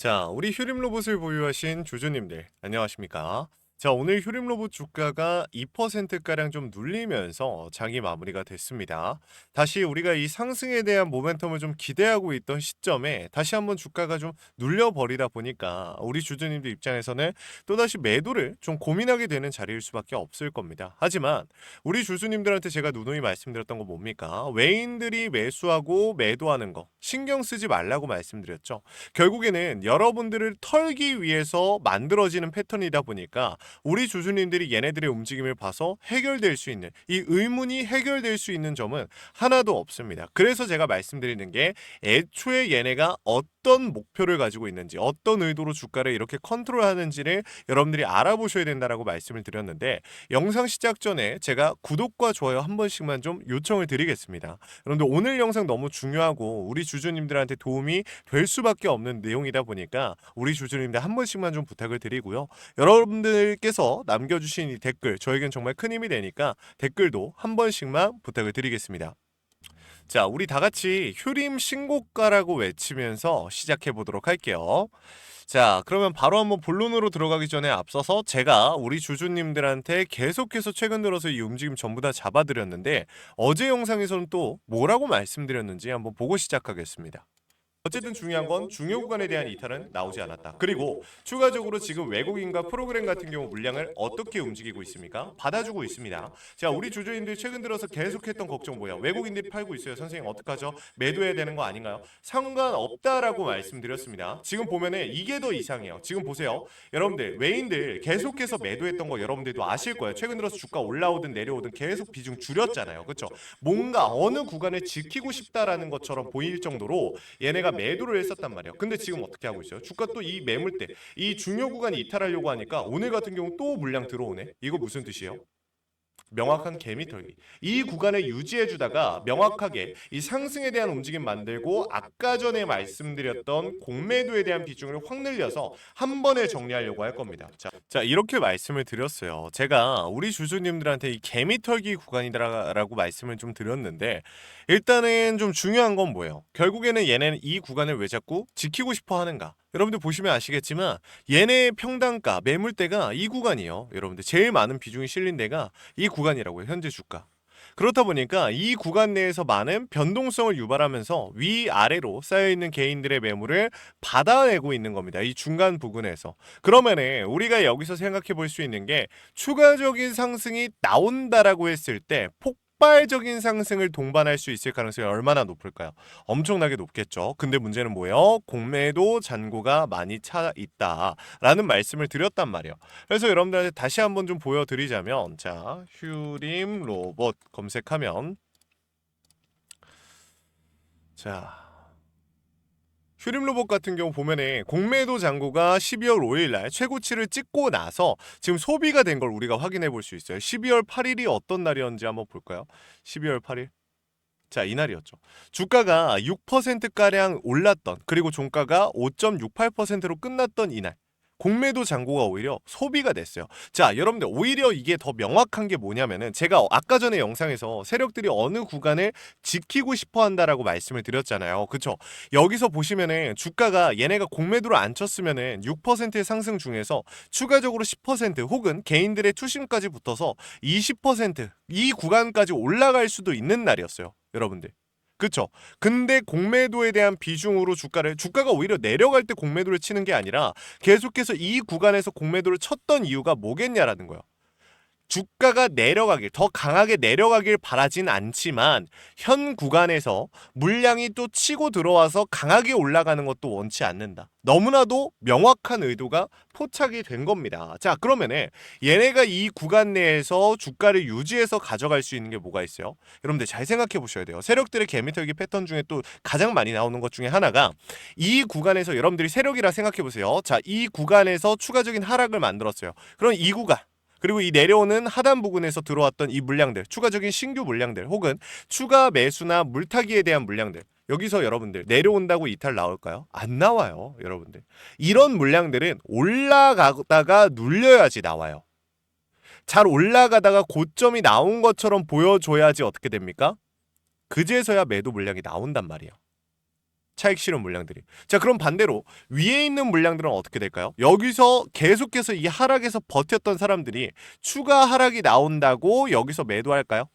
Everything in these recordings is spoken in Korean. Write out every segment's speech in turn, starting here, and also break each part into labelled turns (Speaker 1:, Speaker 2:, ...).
Speaker 1: 자, 우리 휴림 로봇을 보유하신 조조님들, 안녕하십니까? 자, 오늘 휴림 로봇 주가가 2%가량 좀 눌리면서 장이 마무리가 됐습니다. 다시 우리가 이 상승에 대한 모멘텀을 좀 기대하고 있던 시점에 다시 한번 주가가 좀 눌려버리다 보니까 우리 주주님들 입장에서는 또다시 매도를 좀 고민하게 되는 자리일 수밖에 없을 겁니다. 하지만 우리 주주님들한테 제가 누누이 말씀드렸던 거 뭡니까? 외인들이 매수하고 매도하는 거 신경 쓰지 말라고 말씀드렸죠. 결국에는 여러분들을 털기 위해서 만들어지는 패턴이다 보니까 우리 주주님들이 얘네들의 움직임을 봐서 해결될 수 있는 이 의문이 해결될 수 있는 점은 하나도 없습니다. 그래서 제가 말씀드리는 게 애초에 얘네가 어떤 목표를 가지고 있는지 어떤 의도로 주가를 이렇게 컨트롤하는지를 여러분들이 알아보셔야 된다라고 말씀을 드렸는데 영상 시작 전에 제가 구독과 좋아요 한 번씩만 좀 요청을 드리겠습니다. 여러분들 오늘 영상 너무 중요하고 우리 주주님들한테 도움이 될 수밖에 없는 내용이다 보니까 우리 주주님들 한 번씩만 좀 부탁을 드리고요. 여러분들께서 남겨주신 이 댓글 저에겐 정말 큰 힘이 되니까 댓글도 한 번씩만 부탁을 드리겠습니다. 자, 우리 다 같이 휴림 신고가라고 외치면서 시작해 보도록 할게요. 자, 그러면 바로 한번 본론으로 들어가기 전에 앞서서 제가 우리 주주님들한테 계속해서 최근 들어서 이 움직임 전부 다 잡아드렸는데 어제 영상에서는 또 뭐라고 말씀드렸는지 한번 보고 시작하겠습니다. 어쨌든 중요한 건 중요 구간에 대한 이탈은 나오지 않았다. 그리고 추가적으로 지금 외국인과 프로그램 같은 경우 물량을 어떻게 움직이고 있습니까? 받아주고 있습니다. 자, 우리 주주님들 최근 들어서 계속했던 걱정 뭐야? 외국인들이 팔고 있어요. 선생님 어떡하죠? 매도해야 되는 거 아닌가요? 상관없다라고 말씀드렸습니다. 지금 보면은 이게 더 이상해요. 지금 보세요. 여러분들 외인들 계속해서 매도했던 거 여러분들도 아실 거예요. 최근 들어서 주가 올라오든 내려오든 계속 비중 줄였잖아요. 그렇죠? 뭔가 어느 구간을 지키고 싶다라는 것처럼 보일 정도로 얘네가 매도를 했었단 말이에요. 근데 지금 어떻게 하고 있어요? 주가 또 이 매물대, 이 중요 구간 이탈하려고 하니까 오늘 같은 경우 또 물량 들어오네. 이거 무슨 뜻이에요? 명확한 개미 털기. 이 구간을 유지해 주다가 명확하게 이 상승에 대한 움직임 만들고 아까 전에 말씀드렸던 공매도에 대한 비중을 확 늘려서 한 번에 정리하려고 할 겁니다. 자, 자 이렇게 말씀을 드렸어요. 제가 우리 주주님들한테 이 개미 털기 구간이다라고 말씀을 좀 드렸는데 일단은 좀 중요한 건 뭐예요? 결국에는 얘네는 이 구간을 왜 자꾸 지키고 싶어 하는가? 여러분들 보시면 아시겠지만 얘네의 평단가 매물대가 이 구간이에요. 여러분들 제일 많은 비중이 실린 데가 이 구간이라고요. 현재 주가. 그렇다 보니까 이 구간 내에서 많은 변동성을 유발하면서 위아래로 쌓여있는 개인들의 매물을 받아내고 있는 겁니다. 이 중간 부근에서. 그러면은 우리가 여기서 생각해 볼 수 있는 게 추가적인 상승이 나온다라고 했을 때 폭. 폭발적인 상승을 동반할 수 있을 가능성이 얼마나 높을까요? 엄청나게 높겠죠. 근데 문제는 뭐예요? 공매도 잔고가 많이 차 있다라는 말씀을 드렸단 말이에요. 그래서 여러분들한테 다시 한번 좀 보여드리자면 자 휴림 로봇 검색하면 자 휴림 로봇 같은 경우 보면은 공매도 잔고가 12월 5일 날 최고치를 찍고 나서 지금 소비가 된 걸 우리가 확인해 볼 수 있어요. 12월 8일이 어떤 날이었는지 한번 볼까요? 12월 8일. 자, 이날이었죠. 주가가 6%가량 올랐던 그리고 종가가 5.68%로 끝났던 이날. 공매도 잔고가 오히려 소비가 됐어요. 자, 여러분들 오히려 이게 더 명확한 게 뭐냐면은 제가 아까 전에 영상에서 세력들이 어느 구간을 지키고 싶어 한다라고 말씀을 드렸잖아요. 그쵸? 여기서 보시면은 주가가 얘네가 공매도를 안 쳤으면은 6%의 상승 중에서 추가적으로 10% 혹은 개인들의 투심까지 붙어서 20%이 구간까지 올라갈 수도 있는 날이었어요. 여러분들. 그쵸? 근데 공매도에 대한 비중으로 주가를 주가가 오히려 내려갈 때 공매도를 치는 게 아니라 계속해서 이 구간에서 공매도를 쳤던 이유가 뭐겠냐라는 거예요. 주가가 내려가길 더 강하게 내려가길 바라진 않지만 현 구간에서 물량이 또 치고 들어와서 강하게 올라가는 것도 원치 않는다. 너무나도 명확한 의도가 포착이 된 겁니다. 자, 그러면은 얘네가 이 구간 내에서 주가를 유지해서 가져갈 수 있는 게 뭐가 있어요? 여러분들 잘 생각해 보셔야 돼요. 세력들의 개미털기 패턴 중에 또 가장 많이 나오는 것 중에 하나가 이 구간에서 여러분들이 세력이라 생각해 보세요. 자, 이 구간에서 추가적인 하락을 만들었어요. 그럼 이 구간 그리고 이 내려오는 하단 부근에서 들어왔던 이 물량들, 추가적인 신규 물량들, 혹은 추가 매수나 물타기에 대한 물량들. 여기서 여러분들 내려온다고 이탈 나올까요? 안 나와요, 여러분들. 이런 물량들은 올라가다가 눌려야지 나와요. 잘 올라가다가 고점이 나온 것처럼 보여줘야지 어떻게 됩니까? 그제서야 매도 물량이 나온단 말이에요. 차익 실현 물량들이. 자, 그럼 반대로 위에 있는 물량들은 어떻게 될까요? 여기서 계속해서 이 하락에서 버텼던 사람들이 추가 하락이 나온다고 여기서 매도할까요?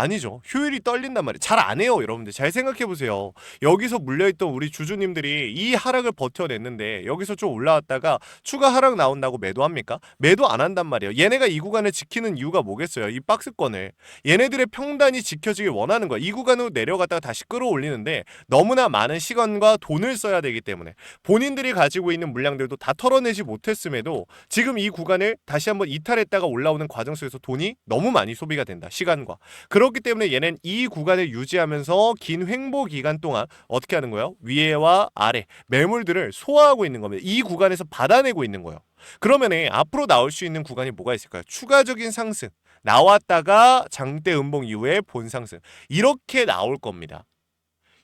Speaker 1: 아니죠. 효율이 떨린단 말이에요. 잘 안 해요, 여러분들. 잘 생각해 보세요. 여기서 물려있던 우리 주주님들이 이 하락을 버텨냈는데 여기서 좀 올라왔다가 추가 하락 나온다고 매도합니까? 매도 안 한단 말이에요. 얘네가 이 구간을 지키는 이유가 뭐겠어요? 이 박스권을. 얘네들의 평단이 지켜지길 원하는 거야. 이 구간으로 내려갔다가 다시 끌어올리는데 너무나 많은 시간과 돈을 써야 되기 때문에 본인들이 가지고 있는 물량들도 다 털어내지 못했음에도 지금 이 구간을 다시 한번 이탈했다가 올라오는 과정 속에서 돈이 너무 많이 소비가 된다. 시간과. 그 렇기 때문에 얘는 이 구간을 유지하면서 긴 횡보 기간 동안 어떻게 하는 거예요? 위에와 아래 매물들을 소화하고 있는 겁니다. 이 구간에서 받아내고 있는 거예요. 그러면 앞으로 나올 수 있는 구간이 뭐가 있을까요? 추가적인 상승. 나왔다가 장대 음봉 이후에 본상승. 이렇게 나올 겁니다.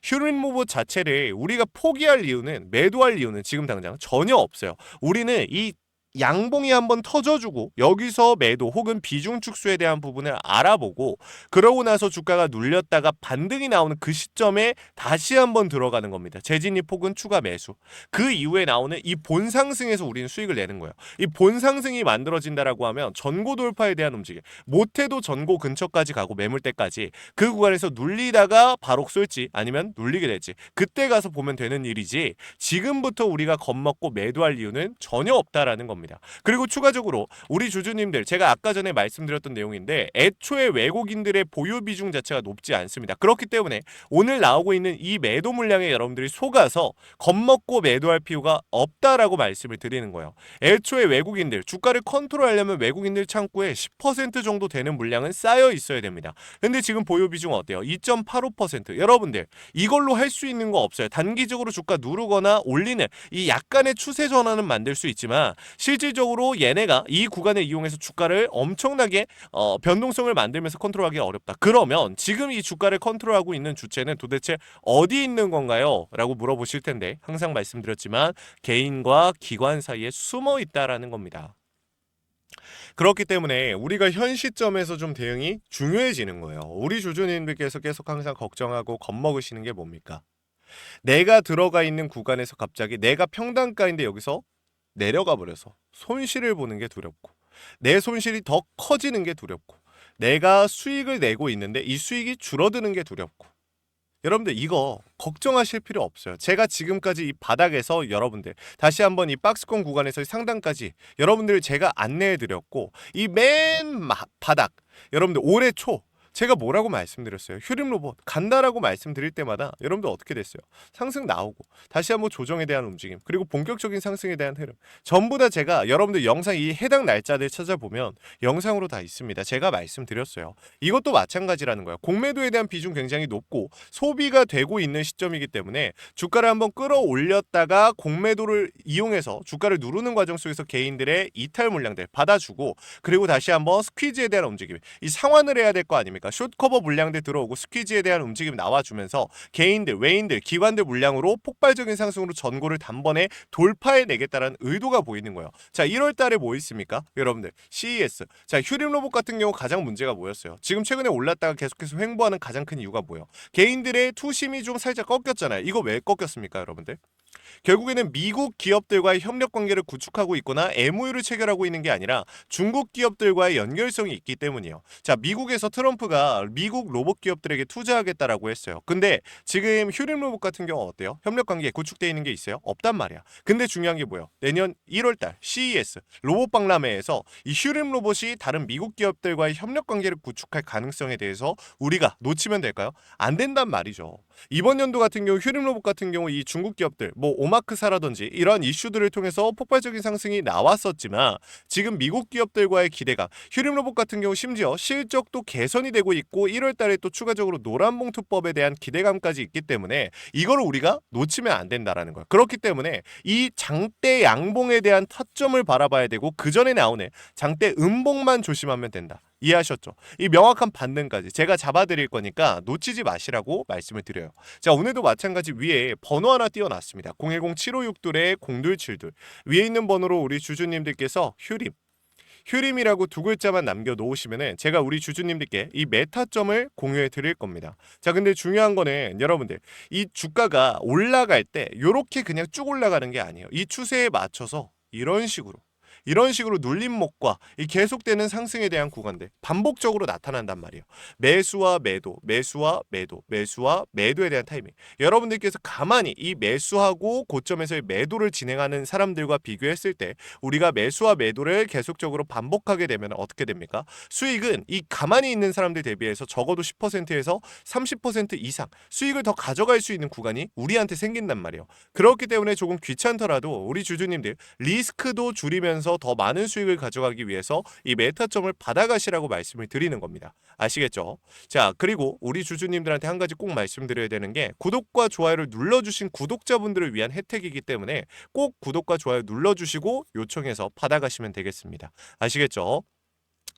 Speaker 1: 휴린 무브 자체를 우리가 포기할 이유는 매도할 이유는 지금 당장 전혀 없어요. 우리는 이 양봉이 한번 터져주고 여기서 매도 혹은 비중 축소에 대한 부분을 알아보고 그러고 나서 주가가 눌렸다가 반등이 나오는 그 시점에 다시 한번 들어가는 겁니다. 재진입 혹은 추가 매수. 그 이후에 나오는 이 본상승에서 우리는 수익을 내는 거예요. 이 본상승이 만들어진다라고 하면 전고 돌파에 대한 움직임. 못해도 전고 근처까지 가고 매물대까지 그 구간에서 눌리다가 바로 쏠지 아니면 눌리게 될지 그때 가서 보면 되는 일이지 지금부터 우리가 겁먹고 매도할 이유는 전혀 없다라는 겁니다. 그리고 추가적으로 우리 주주님들 제가 아까 전에 말씀드렸던 내용인데 애초에 외국인들의 보유 비중 자체가 높지 않습니다. 그렇기 때문에 오늘 나오고 있는 이 매도 물량에 여러분들이 속아서 겁먹고 매도할 필요가 없다라고 말씀을 드리는 거예요. 애초에 외국인들 주가를 컨트롤하려면 외국인들 창구에 10% 정도 되는 물량은 쌓여 있어야 됩니다. 근데 지금 보유 비중 어때요? 2.85% 여러분들 이걸로 할 수 있는 거 없어요. 단기적으로 주가 누르거나 올리는 이 약간의 추세 전환은 만들 수 있지만 실 질적으로 얘네가 이 구간을 이용해서 주가를 엄청나게 어, 변동성을 만들면서 컨트롤하기 어렵다. 그러면 지금 이 주가를 컨트롤하고 있는 주체는 도대체 어디 있는 건가요? 라고 물어보실 텐데 항상 말씀드렸지만 개인과 기관 사이에 숨어 있다라는 겁니다. 그렇기 때문에 우리가 현 시점에서 좀 대응이 중요해지는 거예요. 우리 주주님들께서 계속 항상 걱정하고 겁먹으시는 게 뭡니까? 내가 들어가 있는 구간에서 갑자기 내가 평단가인데 여기서 내려가 버려서 손실을 보는 게 두렵고 내 손실이 더 커지는 게 두렵고 내가 수익을 내고 있는데 이 수익이 줄어드는 게 두렵고 여러분들 이거 걱정하실 필요 없어요. 제가 지금까지 이 바닥에서 여러분들 다시 한번 이 박스권 구간에서 상단까지 여러분들 제가 안내해 드렸고 이 맨 바닥 여러분들 올해 초 제가 뭐라고 말씀드렸어요? 휴림 로봇 간다라고 말씀드릴 때마다 여러분들 어떻게 됐어요? 상승 나오고 다시 한번 조정에 대한 움직임 그리고 본격적인 상승에 대한 흐름 전부 다 제가 여러분들 영상 이 해당 날짜들 찾아보면 영상으로 다 있습니다. 제가 말씀드렸어요. 이것도 마찬가지라는 거예요. 공매도에 대한 비중 굉장히 높고 소비가 되고 있는 시점이기 때문에 주가를 한번 끌어올렸다가 공매도를 이용해서 주가를 누르는 과정 속에서 개인들의 이탈 물량들 받아주고 그리고 다시 한번 스퀴즈에 대한 움직임 이 상환을 해야 될 거 아닙니까? 숏커버 물량들 들어오고 스퀴즈에 대한 움직임 나와주면서 개인들, 외인들, 기관들 물량으로 폭발적인 상승으로 전고를 단번에 돌파해 내겠다라는 의도가 보이는 거예요. 자, 1월 달에 뭐 있습니까? 여러분들, CES. 자, 휴림 로봇 같은 경우 가장 문제가 뭐였어요? 지금 최근에 올랐다가 계속해서 횡보하는 가장 큰 이유가 뭐예요? 개인들의 투심이 좀 살짝 꺾였잖아요. 이거 왜 꺾였습니까, 여러분들? 결국에는 미국 기업들과의 협력 관계를 구축하고 있거나 MOU를 체결하고 있는 게 아니라 중국 기업들과의 연결성이 있기 때문이에요. 자, 미국에서 트럼프가 미국 로봇 기업들에게 투자하겠다라고 했어요. 근데 지금 휴림 로봇 같은 경우 어때요? 협력 관계 구축돼 있는 게 있어요? 없단 말이야. 근데 중요한 게 뭐예요? 내년 1월 달 CES 로봇 박람회에서 이 휴림 로봇이 다른 미국 기업들과의 협력 관계를 구축할 가능성에 대해서 우리가 놓치면 될까요? 안 된단 말이죠. 이번 연도 같은 경우 휴림 로봇 같은 경우 이 중국 기업들 뭐 오마크사라든지 이러한 이슈들을 통해서 폭발적인 상승이 나왔었지만 지금 미국 기업들과의 기대가 휴림 로봇 같은 경우 심지어 실적도 개선이 되고 있고 1월 달에 또 추가적으로 노란봉투법에 대한 기대감까지 있기 때문에 이거를 우리가 놓치면 안 된다라는 거예요. 그렇기 때문에 이 장대 양봉에 대한 타점을 바라봐야 되고 그 전에 나오는 장대 음봉만 조심하면 된다. 이해하셨죠? 이 명확한 반등까지 제가 잡아드릴 거니까 놓치지 마시라고 말씀을 드려요. 자 오늘도 마찬가지 위에 번호 하나 띄워놨습니다. 010-7562-0272 위에 있는 번호로 우리 주주님들께서 휴림 휴림이라고 두 글자만 남겨 놓으시면은 제가 우리 주주님들께 이 메타점을 공유해 드릴 겁니다. 자, 근데 중요한 거는 여러분들 이 주가가 올라갈 때 요렇게 그냥 쭉 올라가는 게 아니에요. 이 추세에 맞춰서 이런 식으로 이런 식으로 눌림목과 이 계속되는 상승에 대한 구간들 반복적으로 나타난단 말이에요. 매수와 매도, 매수와 매도, 매수와 매도에 대한 타이밍. 여러분들께서 가만히 이 매수하고 고점에서의 매도를 진행하는 사람들과 비교했을 때 우리가 매수와 매도를 계속적으로 반복하게 되면 어떻게 됩니까? 수익은 이 가만히 있는 사람들 대비해서 적어도 10%에서 30% 이상 수익을 더 가져갈 수 있는 구간이 우리한테 생긴단 말이에요. 그렇기 때문에 조금 귀찮더라도 우리 주주님들 리스크도 줄이면서 더 많은 수익을 가져가기 위해서 이 메타점을 받아가시라고 말씀을 드리는 겁니다. 아시겠죠? 자, 그리고 우리 주주님들한테 한 가지 꼭 말씀드려야 되는 게 구독과 좋아요를 눌러주신 구독자분들을 위한 혜택이기 때문에 꼭 구독과 좋아요 눌러주시고 요청해서 받아가시면 되겠습니다. 아시겠죠?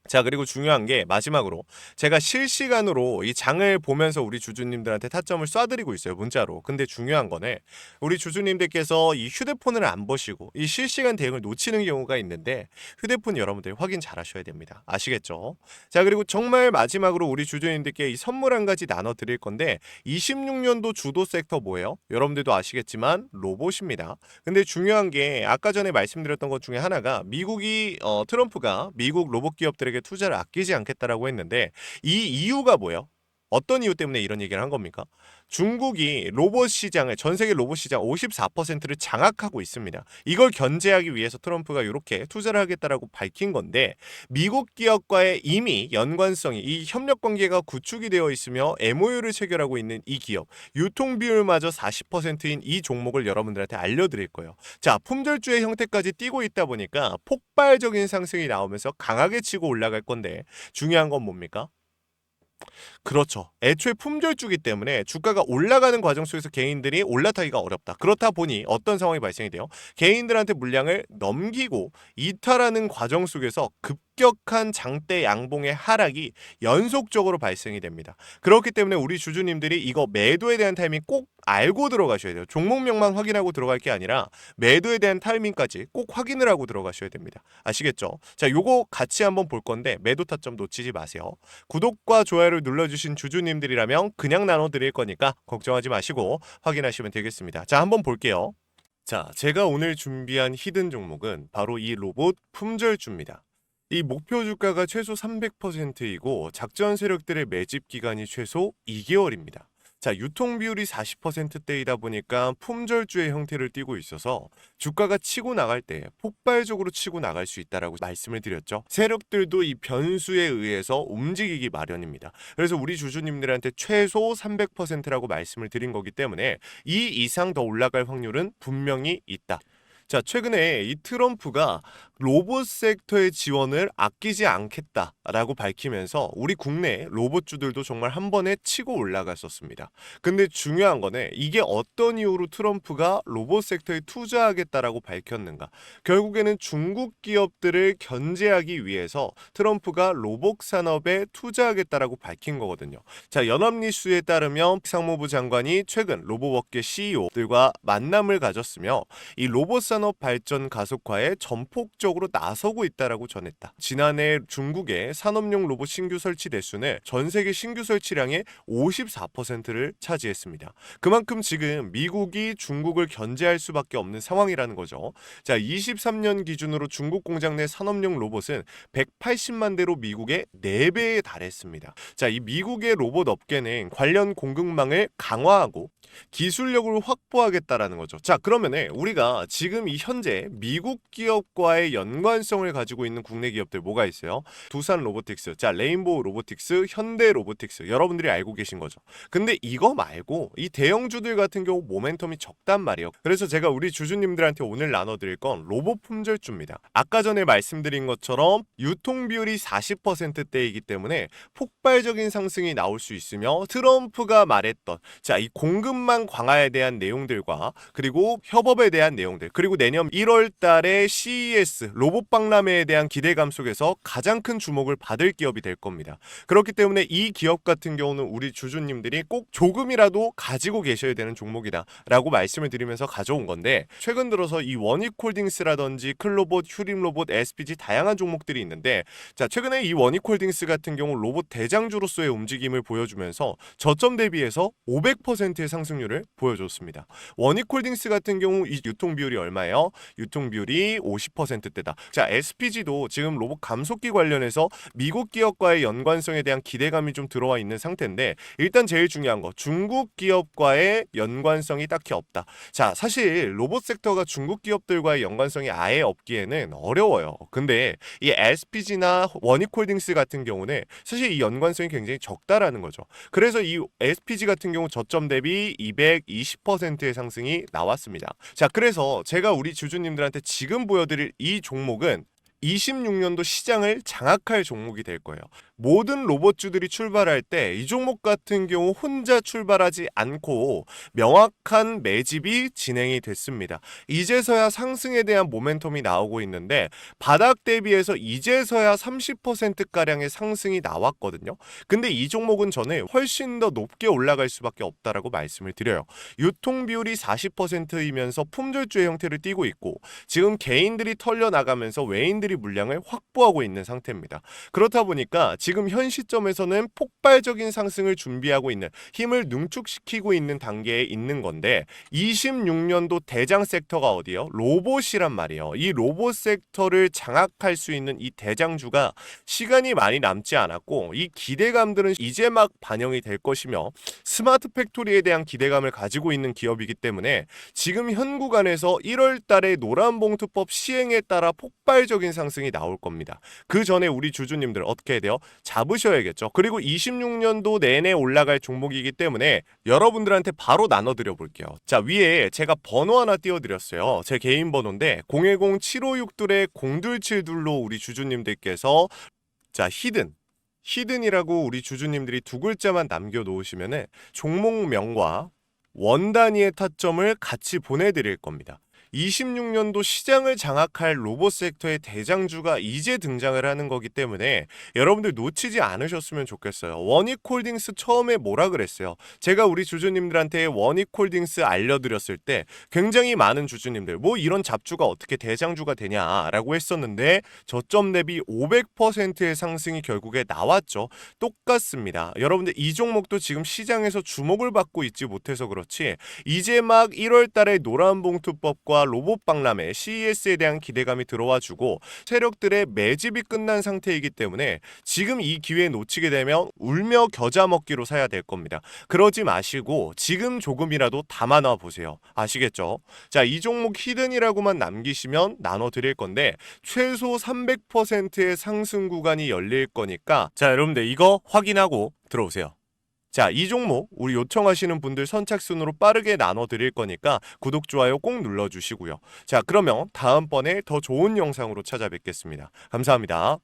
Speaker 1: 자, 그리고 중요한 게 마지막으로 제가 실시간으로 이 장을 보면서 우리 주주님들한테 타점을 쏴드리고 있어요, 문자로. 근데 중요한 거는 우리 주주님들께서 이 휴대폰을 안 보시고 이 실시간 대응을 놓치는 경우가 있는데 휴대폰 여러분들 확인 잘 하셔야 됩니다. 아시겠죠? 자, 그리고 정말 마지막으로 우리 주주님들께 이 선물 한 가지 나눠 드릴 건데 26년도 주도 섹터 뭐예요? 여러분들도 아시겠지만 로봇입니다. 근데 중요한 게 아까 전에 말씀드렸던 것 중에 하나가 미국이 어, 트럼프가 미국 로봇 기업들에게 투자를 아끼지 않겠다라고 했는데 이 이유가 뭐예요? 어떤 이유 때문에 이런 얘기를 한 겁니까? 중국이 로봇 시장을 전 세계 로봇 시장 54%를 장악하고 있습니다. 이걸 견제하기 위해서 트럼프가 이렇게 투자를 하겠다라고 밝힌 건데 미국 기업과의 이미 연관성이 이 협력 관계가 구축이 되어 있으며 MOU를 체결하고 있는 이 기업 유통 비율마저 40%인 이 종목을 여러분들한테 알려드릴 거예요. 자 품절주의 형태까지 띄고 있다 보니까 폭발적인 상승이 나오면서 강하게 치고 올라갈 건데 중요한 건 뭡니까? 그렇죠. 애초에 품절주기 때문에 주가가 올라가는 과정 속에서 개인들이 올라타기가 어렵다. 그렇다 보니 어떤 상황이 발생이 돼요? 개인들한테 물량을 넘기고 이탈하는 과정 속에서 급 격한 장대 양봉의 하락이 연속적으로 발생이 됩니다. 그렇기 때문에 우리 주주님들이 이거 매도에 대한 타이밍 꼭 알고 들어가셔야 돼요. 종목명만 확인하고 들어갈 게 아니라 매도에 대한 타이밍까지 꼭 확인을 하고 들어가셔야 됩니다. 아시겠죠? 자, 요거 같이 한번 볼 건데 매도 타점 놓치지 마세요. 구독과 좋아요를 눌러주신 주주님들이라면 그냥 나눠드릴 거니까 걱정하지 마시고 확인하시면 되겠습니다. 자, 한번 볼게요. 자, 제가 오늘 준비한 히든 종목은 바로 이 로봇 품절주입니다. 이 목표 주가가 최소 300%이고 작전 세력들의 매집 기간이 최소 2개월입니다. 자, 유통 비율이 40%대이다 보니까 품절주의 형태를 띠고 있어서 주가가 치고 나갈 때 폭발적으로 치고 나갈 수 있다라고 말씀을 드렸죠. 세력들도 이 변수에 의해서 움직이기 마련입니다. 그래서 우리 주주님들한테 최소 300%라고 말씀을 드린 거기 때문에 이 이상 더 올라갈 확률은 분명히 있다. 자, 최근에 이 트럼프가 로봇 섹터의 지원을 아끼지 않겠다라고 밝히면서 우리 국내 로봇주들도 정말 한 번에 치고 올라갔었습니다. 근데 중요한 거는 이게 어떤 이유로 트럼프가 로봇 섹터에 투자하겠다라고 밝혔는가? 결국에는 중국 기업들을 견제하기 위해서 트럼프가 로봇 산업에 투자하겠다라고 밝힌 거거든요. 자, 연합뉴스에 따르면 상무부 장관이 최근 로봇업계 CEO들과 만남을 가졌으며 이 로봇 산업 발전 가속화에 전폭적으로 나서고 있다라고 전했다. 지난해 중국의 산업용 로봇 신규 설치 대수는 전 세계 신규 설치량의 54%를 차지했습니다. 그만큼 지금 미국이 중국을 견제할 수밖에 없는 상황이라는 거죠. 자, 23년 기준으로 중국 공장 내 산업용 로봇은 180만 대로 미국의 4배에 달했습니다. 자, 이 미국의 로봇 업계는 관련 공급망을 강화하고 기술력을 확보하겠다라는 거죠. 자, 그러면은 우리가 지금 이 현재 미국 기업과의 연관성을 가지고 있는 국내 기업들 뭐가 있어요? 두산 로보틱스, 자, 레인보우 로보틱스, 현대 로보틱스 여러분들이 알고 계신 거죠. 근데 이거 말고 이 대형주들 같은 경우 모멘텀이 적단 말이에요. 그래서 제가 우리 주주님들한테 오늘 나눠 드릴 건 로봇 품절주입니다. 아까 전에 말씀드린 것처럼 유통 비율이 40%대이기 때문에 폭발적인 상승이 나올 수 있으며 트럼프가 말했던 자, 이 공급 세금만 강화에 대한 내용들과 그리고 협업에 대한 내용들 그리고 내년 1월 달에 CES 로봇 박람회에 대한 기대감 속에서 가장 큰 주목을 받을 기업이 될 겁니다. 그렇기 때문에 이 기업 같은 경우는 우리 주주님들이 꼭 조금이라도 가지고 계셔야 되는 종목이다라고 말씀을 드리면서 가져온 건데 최근 들어서 이 원익홀딩스라든지 클로봇, 휴림로봇, SPG 다양한 종목들이 있는데 자 최근에 이 원익홀딩스 같은 경우 로봇 대장주로서의 움직임을 보여주면서 저점 대비해서 500%의 상승 률을 보여줬습니다. 원익홀딩스 같은 경우 이 유통 비율이 얼마예요? 유통 비율이 50%대다. 자 SPG도 지금 로봇 감속기 관련해서 미국 기업과의 연관성에 대한 기대감이 좀 들어와 있는 상태인데 일단 제일 중요한 거 중국 기업과의 연관성이 딱히 없다. 자 사실 로봇 섹터가 중국 기업들과의 연관성이 아예 없기에는 어려워요. 근데 이 SPG나 원익홀딩스 같은 경우는 사실 이 연관성이 굉장히 적다라는 거죠. 그래서 이 SPG 같은 경우 저점 대비 220%의 상승이 나왔습니다. 자, 그래서 제가 우리 주주님들한테 지금 보여드릴 이 종목은 26년도 시장을 장악할 종목이 될 거예요. 모든 로봇주들이 출발할 때 이 종목 같은 경우 혼자 출발하지 않고 명확한 매집이 진행이 됐습니다. 이제서야 상승에 대한 모멘텀이 나오고 있는데 바닥 대비해서 이제서야 30%가량의 상승이 나왔거든요. 근데 이 종목은 저는 훨씬 더 높게 올라갈 수밖에 없다라고 말씀을 드려요. 유통 비율이 40%이면서 품절주의 형태를 띠고 있고 지금 개인들이 털려 나가면서 외인들이 물량을 확보하고 있는 상태입니다. 그렇다 보니까 지금 현 시점에서는 폭발적인 상승을 준비하고 있는 힘을 능축시키고 있는 단계에 있는 건데 26년도 대장 섹터가 어디요? 로봇이란 말이에요. 이 로봇 섹터를 장악할 수 있는 이 대장주가 시간이 많이 남지 않았고 이 기대감들은 이제 막 반영이 될 것이며 스마트 팩토리에 대한 기대감을 가지고 있는 기업이기 때문에 지금 현 구간에서 1월 달에 노란봉투법 시행에 따라 폭발적인 상승이 나올 겁니다. 그 전에 우리 주주님들 어떻게 해야 돼요? 잡으셔야겠죠. 그리고 26년도 내내 올라갈 종목이기 때문에 여러분들한테 바로 나눠드려 볼게요. 자, 위에 제가 번호 하나 띄워드렸어요. 제 개인 번호인데 010-756둘의 0272로 우리 주주님들께서 자, 히든 히든이라고 우리 주주님들이 두 글자만 남겨놓으시면은 종목명과 원 단위의 타점을 같이 보내드릴 겁니다. 26년도 시장을 장악할 로봇 섹터의 대장주가 이제 등장을 하는 거기 때문에 여러분들 놓치지 않으셨으면 좋겠어요. 원익홀딩스 처음에 뭐라 그랬어요? 제가 우리 주주님들한테 원익홀딩스 알려드렸을 때 굉장히 많은 주주님들 뭐 이런 잡주가 어떻게 대장주가 되냐라고 했었는데 저점 대비 500%의 상승이 결국에 나왔죠. 똑같습니다. 여러분들 이 종목도 지금 시장에서 주목을 받고 있지 못해서 그렇지 이제 막 1월 달에 노란봉투법과 로봇 박람회 CES에 대한 기대감이 들어와 주고 세력들의 매집이 끝난 상태이기 때문에 지금 이 기회 놓치게 되면 울며 겨자 먹기로 사야 될 겁니다. 그러지 마시고 지금 조금이라도 담아놔 보세요. 아시겠죠? 자, 이 종목 히든이라고만 남기시면 나눠 드릴 건데 최소 300%의 상승 구간이 열릴 거니까 자, 여러분들 이거 확인하고 들어오세요. 자, 이 종목 우리 요청하시는 분들 선착순으로 빠르게 나눠 드릴 거니까 구독, 좋아요 꼭 눌러 주시고요. 자, 그러면 다음번에 더 좋은 영상으로 찾아뵙겠습니다. 감사합니다.